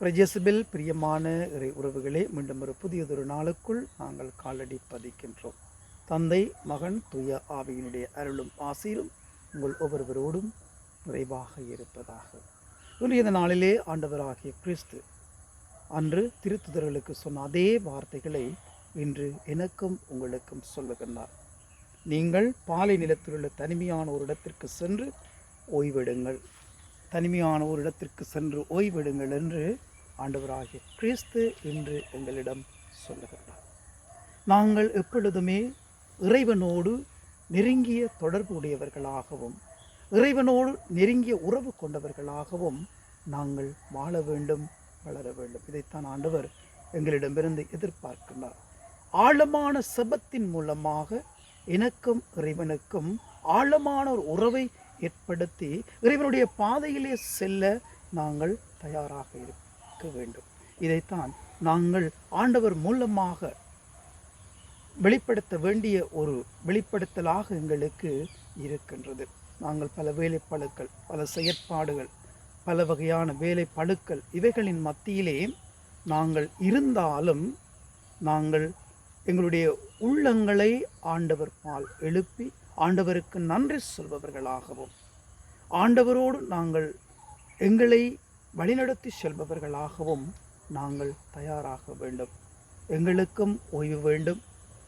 பிரஜசபில் பிரியமான இறை உறவுகளே மீண்டும் ஒரு புதியதொரு நாளுக்குள் நாங்கள் காலடி பதிக்கின்றோம். தந்தை மகன் துய ஆவியினுடைய அருளும் ஆசையிலும் உங்கள் ஒவ்வொருவரோடும் நிறைவாக இருப்பதாக. இன்று இந்த நாளிலே ஆண்டவராகிய கிறிஸ்து அன்று திருத்துதர்களுக்கு சொன்ன அதே வார்த்தைகளை இன்று எனக்கும் உங்களுக்கும் சொல்லுகின்றார். நீங்கள் பாலை நிலத்தில் உள்ள தனிமையான ஒரு இடத்திற்கு சென்று ஓய்வெடுங்கள். தனிமையான ஒரு இடத்திற்கு சென்று ஓய்வெடுங்கள் என்று ஆண்டவராகிய கிறிஸ்து என்று எங்களிடம் சொல்லுகிறார். நாங்கள் எப்பொழுதுமே இறைவனோடு நெருங்கிய தொடர்பு உடையவர்களாகவும் இறைவனோடு நெருங்கிய உறவு கொண்டவர்களாகவும் நாங்கள் வாழ வேண்டும் வளர வேண்டும். இதைத்தான் ஆண்டவர் எங்களிடமிருந்து எதிர்பார்க்கின்றார் ஆழமான செபத்தின் மூலமாக எனக்கும் இறைவனுக்கும் ஆழமான ஒரு உறவை ஏற்படுத்தி இறைவனுடைய பாதையிலே செல்ல நாங்கள் தயாராக இருக்க வேண்டும். இதைத்தான் நாங்கள் ஆண்டவர் மூலமாக வெளிப்படுத்த வேண்டிய ஒரு வெளிப்படுத்தலாக எங்களுக்கு இருக்கின்றது. நாங்கள் பல வேலைப்பழுக்கள் பல செயற்பாடுகள் பல வகையான வேலைப்பழுக்கள் இவைகளின் மத்தியிலே நாங்கள் இருந்தாலும் நாங்கள் எங்களுடைய உள்ளங்களை ஆண்டவர் பால் எழுப்பி ஆண்டவருக்கு நன்றி சொல்பவர்களாகவும் ஆண்டவரோடு நாங்கள் எங்களை வழிநடத்தி செல்பவர்களாகவும் நாங்கள் தயாராக வேண்டும். எங்களுக்கும் ஓய்வு வேண்டும்.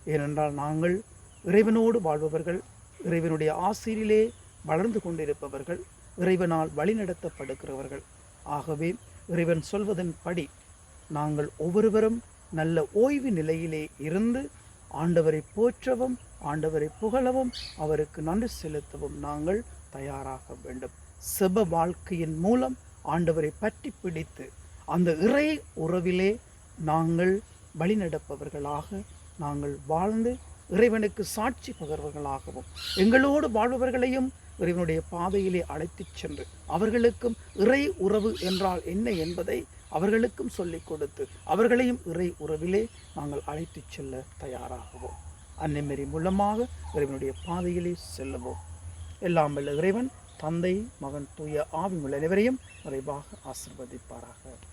ஏனென்றால் நாங்கள் இறைவனோடு வாழ்பவர்கள் இறைவனுடைய ஆசிரியிலே வளர்ந்து கொண்டிருப்பவர்கள் இறைவனால் வழிநடத்தப்படுகிறவர்கள். ஆகவே இறைவன் சொல்வதன் படி நாங்கள் ஒவ்வொருவரும் நல்ல ஓய்வு நிலையிலே இருந்து ஆண்டவரை போற்றவும் ஆண்டவரை புகழவும் அவருக்கு நன்றி செலுத்தவும் நாங்கள் தயாராக வேண்டும். செப வாழ்க்கையின் மூலம் ஆண்டவரை பற்றி பிடித்து அந்த இறை உறவிலே நாங்கள் வழிநடப்பவர்களாக நாங்கள் வாழ்ந்து இறைவனுக்கு சாட்சி பகர்வர்களாகவும் எங்களோடு வாழ்பவர்களையும் இறைவனுடைய பாதையிலே அழைத்துச் சென்று அவர்களுக்கும் இறை உறவு என்றால் என்ன என்பதை அவர்களுக்கும் சொல்லிக் கொடுத்து அவர்களையும் இறை உறவிலே நாங்கள் அழைத்துச் செல்ல தயாராகுவோம். அன்னைமரி மூலமாக இறைவனுடைய பாதையிலே செல்லுவோம். எல்லாம் வல்ல இறைவன் தந்தை மகன் தூய ஆவி உள்ள அனைவரையும் நிறைவாக ஆசிர்வதிப்பாராக.